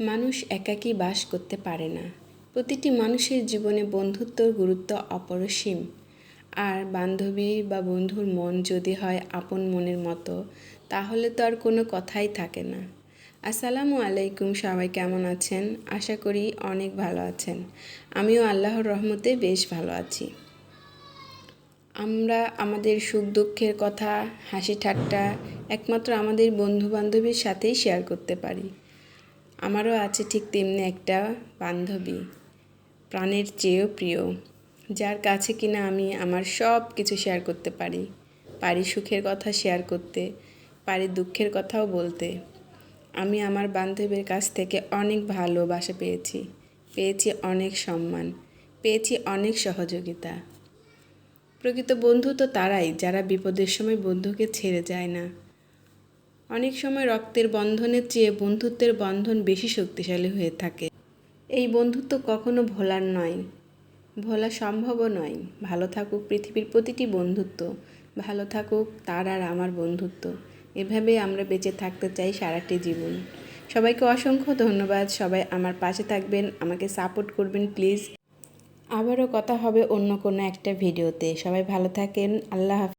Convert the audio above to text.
মানুষ একাকী বাস করতে পারে না। প্রতিটি মানুষের জীবনে বন্ধুত্বর গুরুত্ব অপরিসীম। আর বান্ধবী বা বন্ধুর মন যদি হয় আপন মনের মতো, তাহলে তো আর কোনো কথাই থাকে না। আসসালামু আলাইকুম, সবাই কেমন আছেন? আশা করি অনেক ভালো আছেন। আমিও আল্লাহর রহমতে বেশ ভালো আছি। আমরা আমাদের সুখ দুঃখের কথা, হাসি ঠাট্টা একমাত্র আমাদের বন্ধু বান্ধবীর সাথেই শেয়ার করতে পারি। আমারও আছে ঠিক তেমনি একটা বান্ধবী, প্রাণের চেয়েও প্রিয়, যার কাছে কিনা আমি আমার সব কিছু শেয়ার করতে পারি। পারি সুখের কথা শেয়ার করতে, পারি দুঃখের কথাও বলতে। আমি আমার বান্ধবীর কাছ থেকে অনেক ভালোবাসা পেয়েছি পেয়েছি অনেক সম্মান, পেয়েছি অনেক সহযোগিতা। প্রকৃত বন্ধু তো তারাই, যারা বিপদের সময় বন্ধুকে ছেড়ে যায় না। অনেক সময় রক্তের বন্ধনের চেয়ে বন্ধুত্বের বন্ধন বেশি শক্তিশালী হয়ে থাকে। এই বন্ধুত্ব কখনো ভোলার নয়, ভোলা সম্ভবও নয়। ভালো থাকুক পৃথিবীর প্রতিটি বন্ধুত্ব, ভালো থাকুক তার আর আমার বন্ধুত্ব। এভাবে আমরা বেঁচে থাকতে চাই সারাটি জীবন। সবাইকে অসংখ্য ধন্যবাদ। সবাই আমার পাশে থাকবেন, আমাকে সাপোর্ট করবেন প্লিজ। আবারও কথা হবে অন্য কোনো একটা ভিডিওতে। সবাই ভালো থাকেন। আল্লাহ হাফিজ।